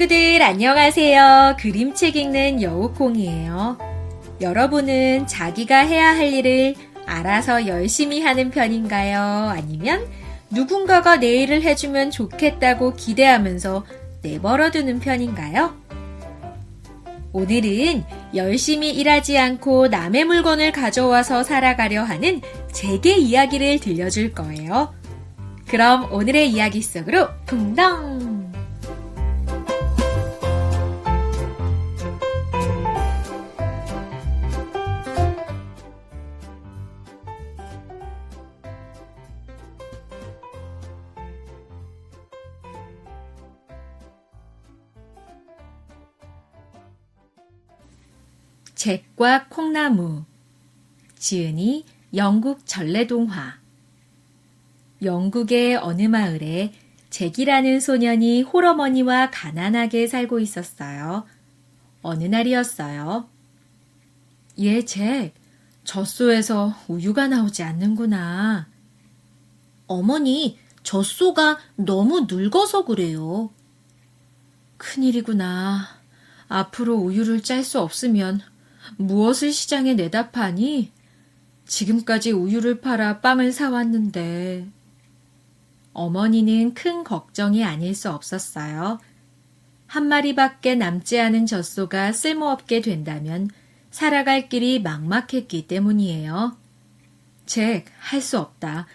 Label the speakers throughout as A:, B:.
A: 친구들 안녕하세요. 그림책 읽는 여우콩이에요. 여러분은 자기가 해야 할 일을 알아서 열심히 하는 편인가요? 아니면 누군가가 내 일을 해주면 좋겠다고 기대하면서 내버려두는 편인가요? 오늘은 열심히 일하지 않고 남의 물건을 가져와서 살아가려 하는 제게 이야기를 들려줄 거예요. 그럼 오늘의 이야기 속으로 붕덩! 잭과 콩나무 지은이 영국 전래동화 영국의 어느 마을에 잭이라는 소년이 홀어머니와 가난하게 살고 있었어요. 어느 날이었어요. 예, 잭. 젖소에서 우유가 나오지 않는구나.
B: 어머니, 젖소가 너무 늙어서 그래요.
A: 큰일이구나. 앞으로 우유를 짤 수 없으면 무엇을 시장에 내다 파니? 지금까지 우유를 팔아 빵을 사왔는데. 어머니는 큰 걱정이 아닐 수 없었어요. 한 마리밖에 남지 않은 젖소가 쓸모없게 된다면 살아갈 길이 막막했기 때문이에요. 잭, 할 수 없다.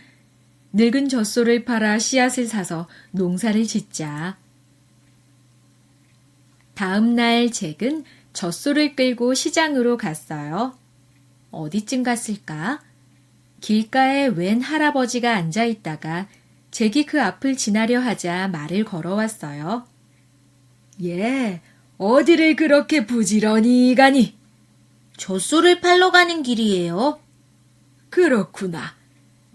A: 늙은 젖소를 팔아 씨앗을 사서 농사를 짓자. 다음 날 잭은 젖소를 끌고 시장으로 갔어요. 어디쯤 갔을까? 길가에 웬 할아버지가 앉아 있다가 잭이 그 앞을 지나려 하자 말을 걸어왔어요. 예, 어디를 그렇게 부지런히 가니?
B: 젖소를 팔러 가는 길이에요.
A: 그렇구나.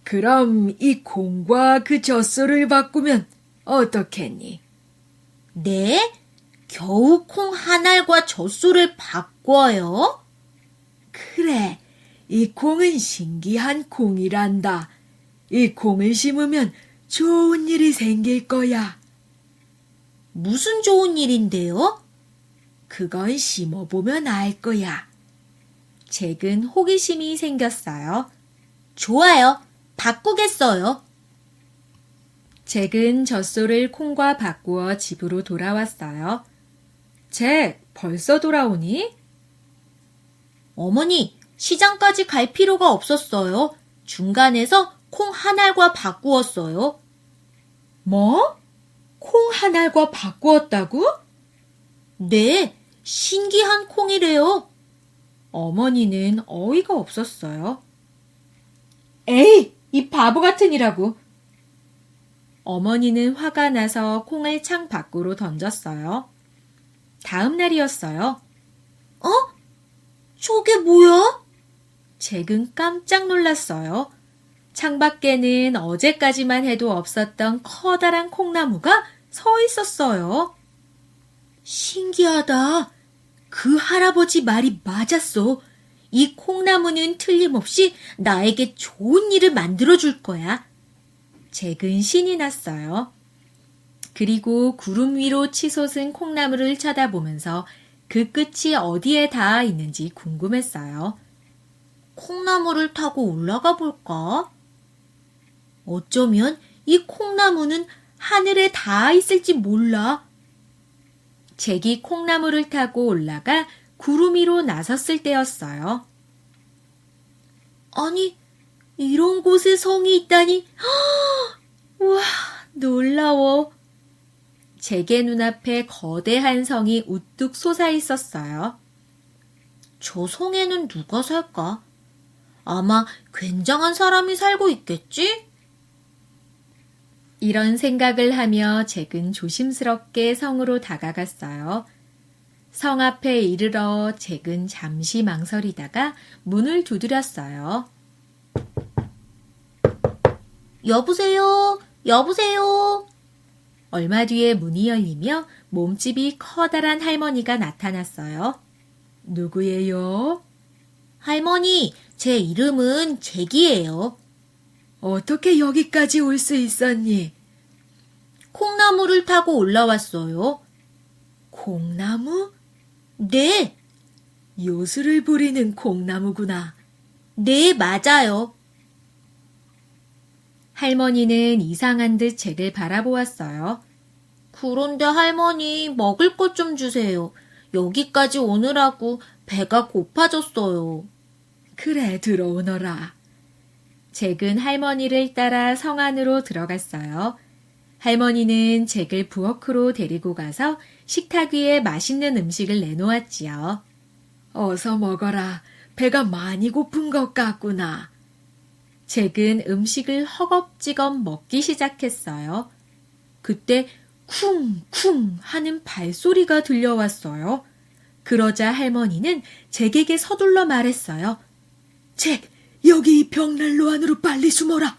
A: 그럼 이 콩과 그 젖소를 바꾸면 어떻겠니?
B: 네? 겨우 콩 한 알과 젖소를 바꿔요?
A: 그래, 이 콩은 신기한 콩이란다. 이 콩을 심으면 좋은 일이 생길 거야.
B: 무슨 좋은 일인데요?
A: 그건 심어보면 알 거야. 잭은 호기심이 생겼어요.
B: 좋아요. 바꾸겠어요.
A: 잭은 젖소를 콩과 바꾸어 집으로 돌아왔어요. 잭, 벌써 돌아오니?
B: 어머니, 시장까지 갈 필요가 없었어요. 중간에서 콩 한 알과 바꾸었어요.
A: 뭐? 콩 한 알과 바꾸었다고?
B: 네, 신기한 콩이래요.
A: 어머니는 어이가 없었어요. 에이, 이 바보 같은 이라고. 어머니는 화가 나서 콩을 창 밖으로 던졌어요. 다음 날이었어요.
B: 어? 저게 뭐야?
A: 잭은 깜짝 놀랐어요. 창밖에는 어제까지만 해도 없었던 커다란 콩나무가 서 있었어요.
B: 신기하다. 그 할아버지 말이 맞았어. 이 콩나무는 틀림없이 나에게 좋은 일을 만들어 줄 거야.
A: 잭은 신이 났어요. 그리고 구름 위로 치솟은 콩나무를 쳐다보면서 그 끝이 어디에 닿아 있는지 궁금했어요.
B: 콩나무를 타고 올라가 볼까? 어쩌면 이 콩나무는 하늘에 닿아 있을지 몰라.
A: 잭이 콩나무를 타고 올라가 구름 위로 나섰을 때였어요.
B: 아니, 이런 곳에 성이 있다니.
A: 와, 놀라워. 잭의 눈앞에 거대한 성이 우뚝 솟아 있었어요.
B: 저 성에는 누가 살까? 아마 굉장한 사람이 살고 있겠지?
A: 이런 생각을 하며 잭은 조심스럽게 성으로 다가갔어요. 성 앞에 이르러 잭은 잠시 망설이다가 문을 두드렸어요.
B: 여보세요? 여보세요?
A: 얼마 뒤에 문이 열리며 몸집이 커다란 할머니가 나타났어요. 누구예요?
B: 할머니, 제 이름은 잭이에요.
A: 어떻게 여기까지 올 수 있었니?
B: 콩나무를 타고 올라왔어요. 콩나무? 네,
A: 요술을 부리는 콩나무구나.
B: 네, 맞아요.
A: 할머니는 이상한 듯 책을 바라보았어요.
B: 그런데 할머니, 먹을 것 좀 주세요. 여기까지 오느라고 배가 고파졌어요.
A: 그래, 들어오너라. 잭은 할머니를 따라 성 안으로 들어갔어요. 할머니는 잭을 부엌으로 데리고 가서 식탁 위에 맛있는 음식을 내놓았지요. 어서 먹어라. 배가 많이 고픈 것 같구나. 잭은 음식을 허겁지겁 먹기 시작했어요. 그때 쿵쿵 하는 발소리가 들려왔어요. 그러자 할머니는 잭에게 서둘러 말했어요. 잭, 여기 이 벽난로 안으로 빨리 숨어라.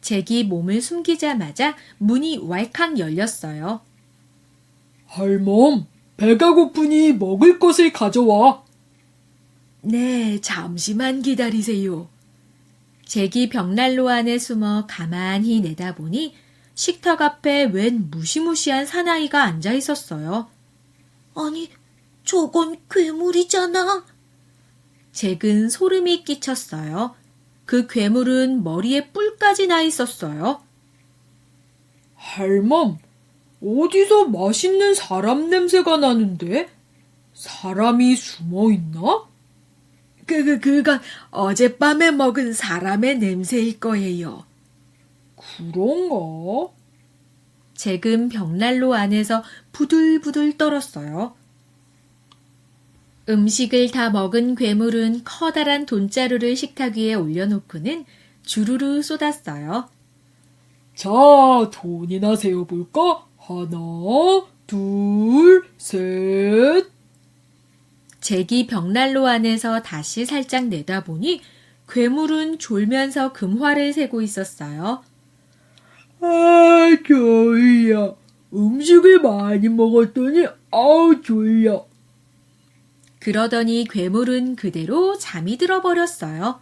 A: 잭이 몸을 숨기자마자 문이 왈칵 열렸어요.
C: 할멈, 배가 고프니 먹을 것을 가져와.
A: 네, 잠시만 기다리세요. 잭이 벽난로 안에 숨어 가만히 내다보니 식탁 앞에 웬 무시무시한 사나이가 앉아 있었어요.
B: 아니, 저건 괴물이잖아.
A: 잭은 소름이 끼쳤어요. 그 괴물은 머리에 뿔까지 나 있었어요.
C: 할멈, 어디서 맛있는 사람 냄새가 나는데? 사람이 숨어 있나?
A: 그, 그, 그건 어젯밤에 먹은 사람의 냄새일 거예요.
C: 그런가?
A: 잭은 벽난로 안에서 부들부들 떨었어요. 음식을 다 먹은 괴물은 커다란 돈자루를 식탁 위에 올려놓고는 주르르 쏟았어요.
C: 자, 돈이나 세어볼까? 하나, 둘, 셋.
A: 잭이 벽난로 안에서 다시 살짝 내다보니 괴물은 졸면서 금화를 세고 있었어요.
C: 아, 졸려. 음식을 많이 먹었더니, 아우, 졸려.
A: 그러더니 괴물은 그대로 잠이 들어버렸어요.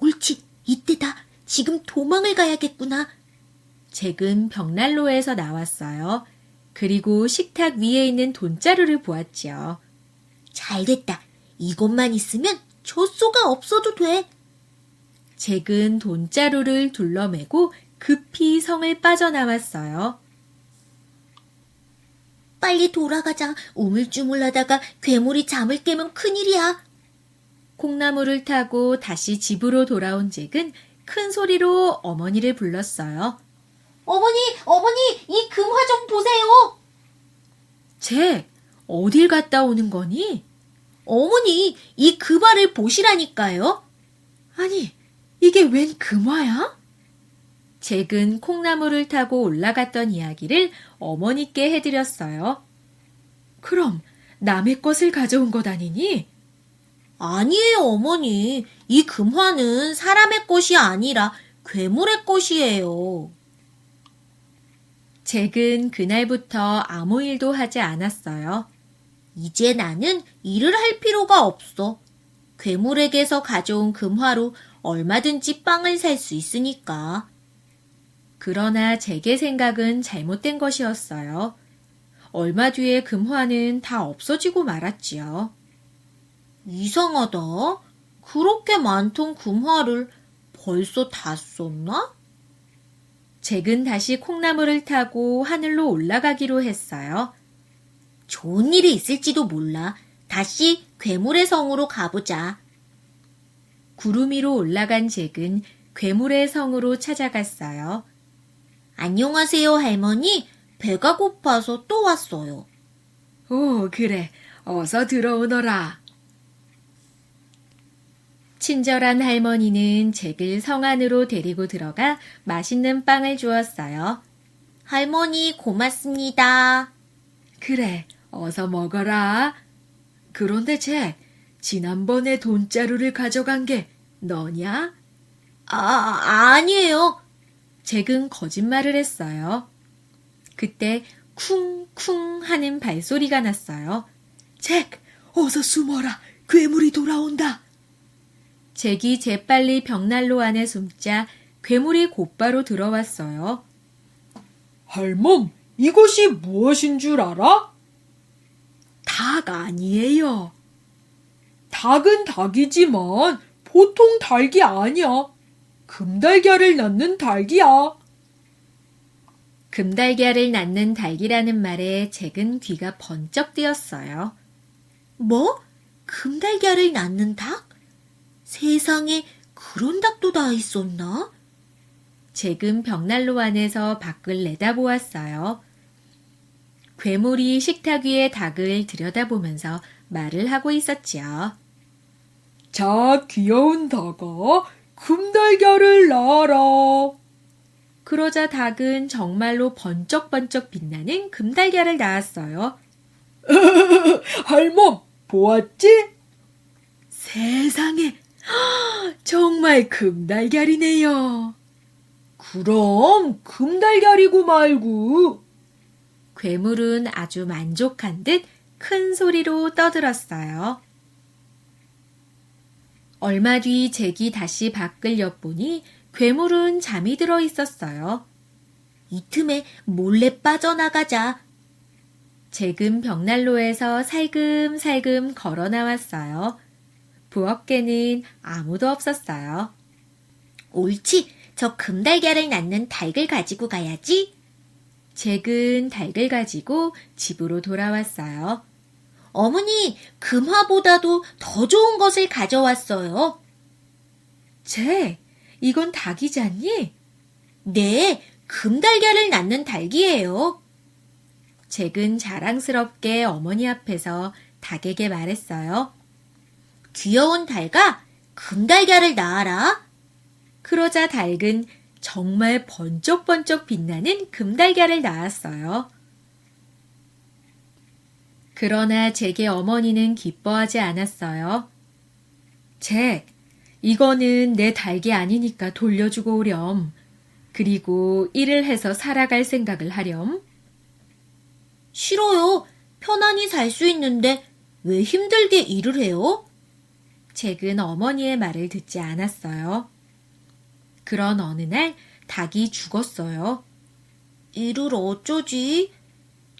B: 옳지, 이때다. 지금 도망을 가야겠구나.
A: 잭은 벽난로에서 나왔어요. 그리고 식탁 위에 있는 돈자루를 보았지요.
B: 잘 됐다. 이것만 있으면 젖소가 없어도 돼.
A: 잭은 돈자루를 둘러매고 급히 성을 빠져나왔어요.
B: 빨리 돌아가자. 우물쭈물하다가 괴물이 잠을 깨면 큰일이야.
A: 콩나물을 타고 다시 집으로 돌아온 잭은 큰 소리로 어머니를 불렀어요.
B: 어머니, 어머니, 이 금화 좀 보세요.
A: 잭, 어딜 갔다 오는 거니?
B: 어머니, 이 금화를 보시라니까요.
A: 아니, 이게 웬 금화야? 잭은 콩나물을 타고 올라갔던 이야기를 어머니께 해드렸어요. 그럼 남의 것을 가져온 것 아니니?
B: 아니에요, 어머니. 이 금화는 사람의 것이 아니라 괴물의 것이에요.
A: 잭은 그날부터 아무 일도 하지 않았어요.
B: 이제 나는 일을 할 필요가 없어. 괴물에게서 가져온 금화로 얼마든지 빵을 살 수 있으니까.
A: 그러나 잭의 생각은 잘못된 것이었어요. 얼마 뒤에 금화는 다 없어지고 말았지요.
B: 이상하다. 그렇게 많던 금화를 벌써 다 썼나?
A: 잭은 다시 콩나물을 타고 하늘로 올라가기로 했어요.
B: 좋은 일이 있을지도 몰라. 다시 괴물의 성으로 가보자.
A: 구름 위로 올라간 잭은 괴물의 성으로 찾아갔어요.
B: 안녕하세요, 할머니. 배가 고파서 또 왔어요.
A: 오, 그래. 어서 들어오너라. 친절한 할머니는 잭을 성 안으로 데리고 들어가 맛있는 빵을 주었어요.
B: 할머니, 고맙습니다.
A: 그래, 어서 먹어라. 그런데 잭, 지난번에 돈자루를 가져간 게 너냐?
B: 아, 아니에요.
A: 잭은 거짓말을 했어요. 그때 쿵쿵 하는 발소리가 났어요. 잭, 어서 숨어라. 괴물이 돌아온다. 잭이 재빨리 벽난로 안에 숨자 괴물이 곧바로 들어왔어요.
C: 할멈, 이것이 무엇인 줄 알아?
B: 닭 아니에요.
C: 닭은 닭이지만 보통 닭이 아니야. 금달걀을 낳는 닭이야.
A: 금달걀을 낳는 닭이라는 말에 잭은 귀가 번쩍 뜨였어요.
B: 뭐? 금달걀을 낳는 닭? 세상에 그런 닭도 다 있었나?
A: 잭은 벽난로 안에서 밖을 내다보았어요. 괴물이 식탁 위의 닭을 들여다보면서 말을 하고 있었지요.
C: 자, 귀여운 닭아, 금달걀을 낳아라.
A: 그러자 닭은 정말로 번쩍번쩍 빛나는 금달걀을 낳았어요.
C: 할멈, 보았지?
B: 세상에 정말 금달걀이네요.
C: 그럼 금달걀이고 말고.
A: 괴물은 아주 만족한 듯 큰 소리로 떠들었어요. 얼마 뒤 잭이 다시 밖을 엿보니 괴물은 잠이 들어 있었어요.
B: 이 틈에 몰래 빠져나가자.
A: 잭은 벽난로에서 살금살금 걸어 나왔어요. 부엌에는 아무도 없었어요.
B: 옳지. 저 금달걀을 낳는 닭을 가지고 가야지.
A: 잭은 닭을 가지고 집으로 돌아왔어요.
B: 어머니, 금화보다도 더 좋은 것을 가져왔어요.
A: 잭, 이건 닭이잖니?
B: 네, 금달걀을 낳는 닭이에요.
A: 잭은 자랑스럽게 어머니 앞에서 닭에게 말했어요.
B: 귀여운 닭아, 금달걀을 낳아라.
A: 그러자 닭은 정말 번쩍번쩍 빛나는 금달걀을 낳았어요. 그러나 잭의 어머니는 기뻐하지 않았어요. 잭, 이거는 내 닭이 아니니까 돌려주고 오렴. 그리고 일을 해서 살아갈 생각을 하렴.
B: 싫어요. 편안히 살 수 있는데 왜 힘들게 일을 해요?
A: 잭은 어머니의 말을 듣지 않았어요. 그런 어느 날 닭이 죽었어요.
B: 일을 어쩌지?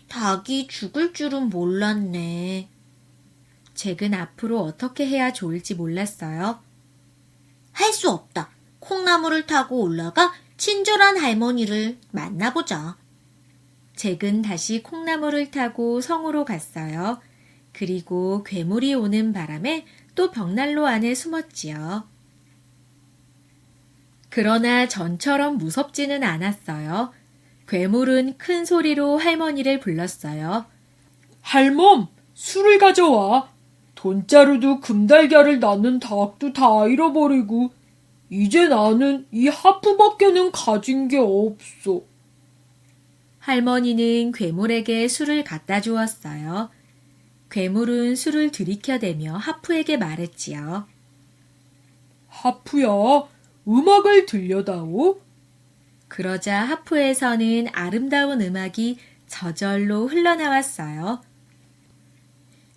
B: 닭이 죽을 줄은 몰랐네.
A: 잭은 앞으로 어떻게 해야 좋을지 몰랐어요.
B: 할 수 없다. 콩나물을 타고 올라가 친절한 할머니를 만나보자.
A: 잭은 다시 콩나물을 타고 성으로 갔어요. 그리고 괴물이 오는 바람에 또 벽난로 안에 숨었지요. 그러나 전처럼 무섭지는 않았어요. 괴물은 큰 소리로 할머니를 불렀어요.
C: 할멈, 술을 가져와. 돈자루도 금달걀을 낳는 닭도 다 잃어버리고, 이제 나는 이 하프밖에는 가진 게 없어.
A: 할머니는 괴물에게 술을 갖다 주었어요. 괴물은 술을 들이켜대며 하프에게 말했지요.
C: 하프야, 음악을 들려다오.
A: 그러자 하프에서는 아름다운 음악이 저절로 흘러나왔어요.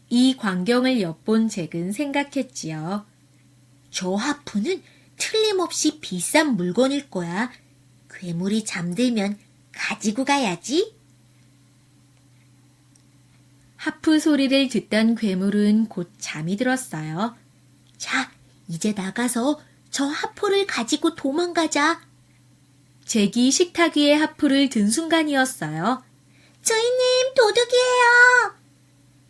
A: 이 광경을 엿본 잭은 생각했지요.
B: 저 하프는 틀림없이 비싼 물건일 거야. 괴물이 잠들면 가지고 가야지.
A: 하프 소리를 듣던 괴물은 곧 잠이 들었어요.
B: 자, 이제 나가서 저 하프를 가지고 도망가자.
A: 잭이 식탁 위에 하프를 든 순간이었어요.
B: 주인님, 도둑이에요.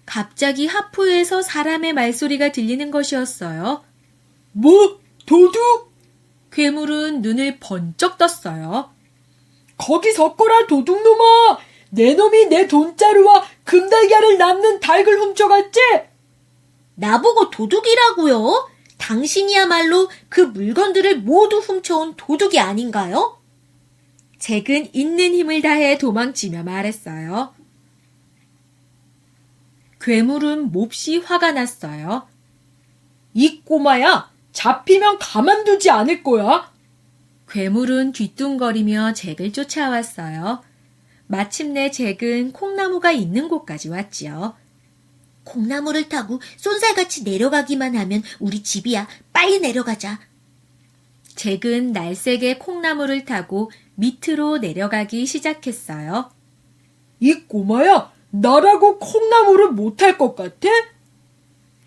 A: 갑자기 하프에서 사람의 말소리가 들리는 것이었어요.
C: 뭐? 도둑?
A: 괴물은 눈을 번쩍 떴어요.
C: 거기 섞어라 도둑놈아! 내 놈이 내 돈자루와 금달걀을 낳는 닭을 훔쳐갔지?
B: 나보고 도둑이라고요? 당신이야말로 그 물건들을 모두 훔쳐온 도둑이 아닌가요?
A: 잭은 있는 힘을 다해 도망치며 말했어요. 괴물은 몹시 화가 났어요.
C: 이 꼬마야, 잡히면 가만두지 않을 거야.
A: 괴물은 뒤뚱거리며 잭을 쫓아왔어요. 마침내 잭은 콩나무가 있는 곳까지 왔지요.
B: 콩나무를 타고 쏜살같이 내려가기만 하면 우리 집이야. 빨리 내려가자.
A: 잭은 날쌔게 콩나무를 타고 밑으로 내려가기 시작했어요.
C: 이 꼬마야, 나라고 콩나물을 못할 것 같아?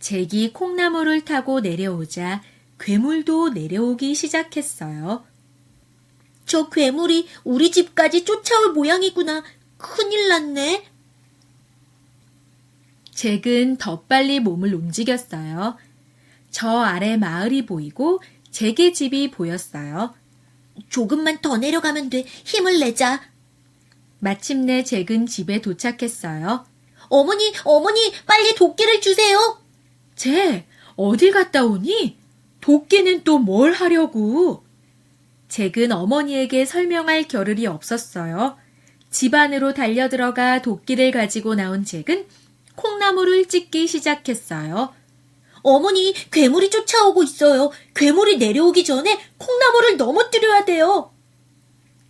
A: 잭이 콩나물을 타고 내려오자 괴물도 내려오기 시작했어요.
B: 저 괴물이 우리 집까지 쫓아올 모양이구나. 큰일 났네.
A: 잭은 더 빨리 몸을 움직였어요. 저 아래 마을이 보이고 잭의 집이 보였어요.
B: 조금만 더 내려가면 돼. 힘을 내자.
A: 마침내 잭은 집에 도착했어요.
B: 어머니, 어머니, 빨리 도끼를 주세요.
A: 잭, 어딜 갔다 오니? 도끼는 또 뭘 하려고? 잭은 어머니에게 설명할 겨를이 없었어요. 집 안으로 달려들어가 도끼를 가지고 나온 잭은 콩나물을 찢기 시작했어요.
B: 어머니, 괴물이 쫓아오고 있어요. 괴물이 내려오기 전에 콩나물을 넘어뜨려야 돼요.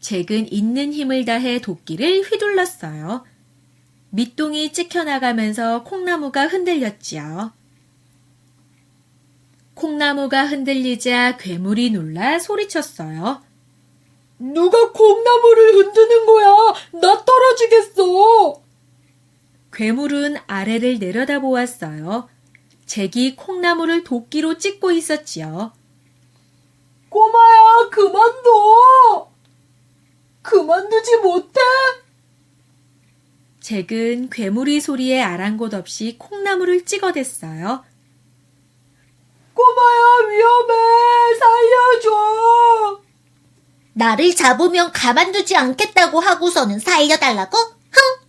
A: 잭은 있는 힘을 다해 도끼를 휘둘렀어요. 밑동이 찍혀나가면서 콩나무가 흔들렸지요. 콩나무가 흔들리자 괴물이 놀라 소리쳤어요.
C: 누가 콩나물을 흔드는 거야? 나 떨어지겠어.
A: 괴물은 아래를 내려다보았어요. 잭이 콩나무를 도끼로 찢고 있었지요.
C: 꼬마야, 그만둬. 그만두지 못해?
A: 잭은 괴물이 소리에 아랑곳 없이 콩나무를 찍어댔어요.
C: 꼬마야, 위험해. 살려줘.
B: 나를 잡으면 가만두지 않겠다고 하고서는 살려달라고? 흥!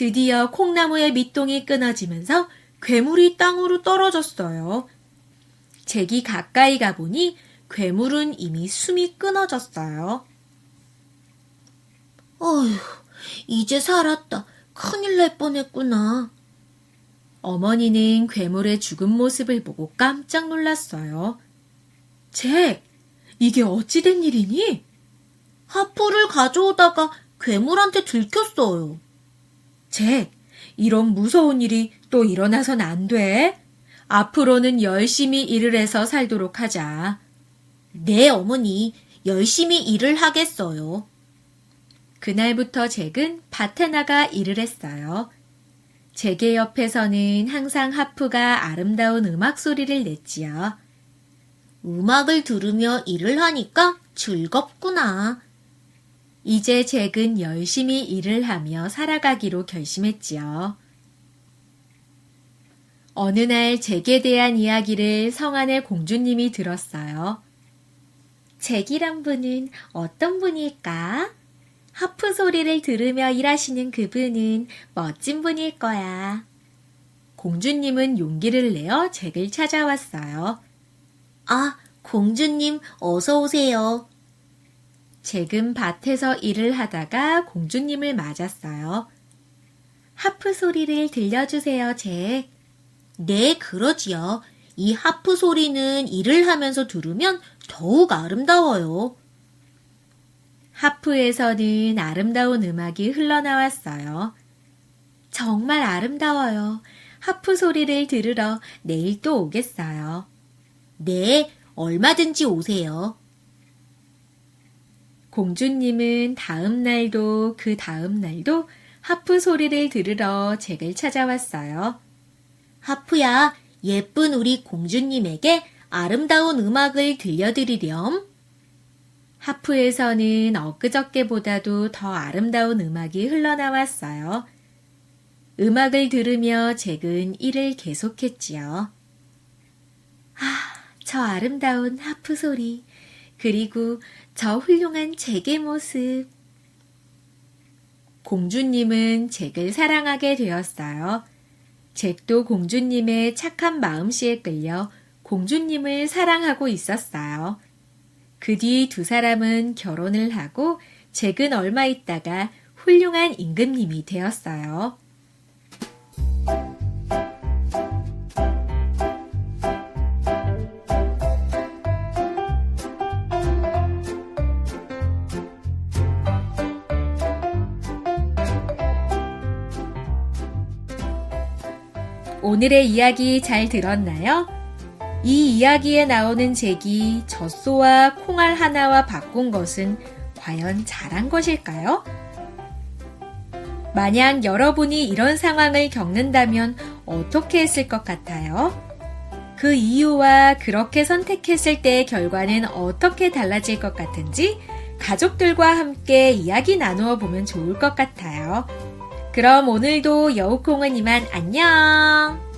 A: 드디어 콩나무의 밑동이 끊어지면서 괴물이 땅으로 떨어졌어요. 잭이 가까이 가보니 괴물은 이미 숨이 끊어졌어요.
B: 어휴, 이제 살았다. 큰일 날 뻔했구나.
A: 어머니는 괴물의 죽은 모습을 보고 깜짝 놀랐어요. 잭, 이게 어찌된 일이니?
B: 하프를 가져오다가 괴물한테 들켰어요.
A: 잭, 이런 무서운 일이 또 일어나선 안 돼. 앞으로는 열심히 일을 해서 살도록 하자.
B: 네, 어머니. 열심히 일을 하겠어요.
A: 그날부터 잭은 밭에 나가 일을 했어요. 잭의 옆에서는 항상 하프가 아름다운 음악 소리를 냈지요.
B: 음악을 들으며 일을 하니까 즐겁구나.
A: 이제 잭은 열심히 일을 하며 살아가기로 결심했지요. 어느 날 잭에 대한 이야기를 성안의 공주님이 들었어요. 잭이란 분은 어떤 분일까? 하프 소리를 들으며 일하시는 그분은 멋진 분일 거야. 공주님은 용기를 내어 잭을 찾아왔어요.
B: 아, 공주님, 어서 오세요.
A: 잭은 밭에서 일을 하다가 공주님을 맞았어요. 하프 소리를 들려주세요, 잭.
B: 네, 그러지요. 이 하프 소리는 일을 하면서 들으면 더욱 아름다워요.
A: 하프에서는 아름다운 음악이 흘러나왔어요. 정말 아름다워요. 하프 소리를 들으러 내일 또 오겠어요.
B: 네, 얼마든지 오세요.
A: 공주님은 다음 날도 그 다음 날도 하프 소리를 들으러 잭을 찾아왔어요.
B: 하프야, 예쁜 우리 공주님에게 아름다운 음악을 들려드리렴.
A: 하프에서는 엊그저께보다도 더 아름다운 음악이 흘러나왔어요. 음악을 들으며 잭은 일을 계속했지요. 아, 저 아름다운 하프 소리, 그리고 저 훌륭한 잭의 모습. 공주님은 잭을 사랑하게 되었어요. 잭도 공주님의 착한 마음씨에 끌려 공주님을 사랑하고 있었어요. 그 뒤 두 사람은 결혼을 하고 잭은 얼마 있다가 훌륭한 임금님이 되었어요. 오늘의 이야기 잘 들었나요? 이 이야기에 나오는 잭이 젖소와 콩알 하나와 바꾼 것은 과연 잘한 것일까요? 만약 여러분이 이런 상황을 겪는다면 어떻게 했을 것 같아요? 그 이유와 그렇게 선택했을 때의 결과는 어떻게 달라질 것 같은지 가족들과 함께 이야기 나누어 보면 좋을 것 같아요. 그럼 오늘도 여우콩은 이만 안녕!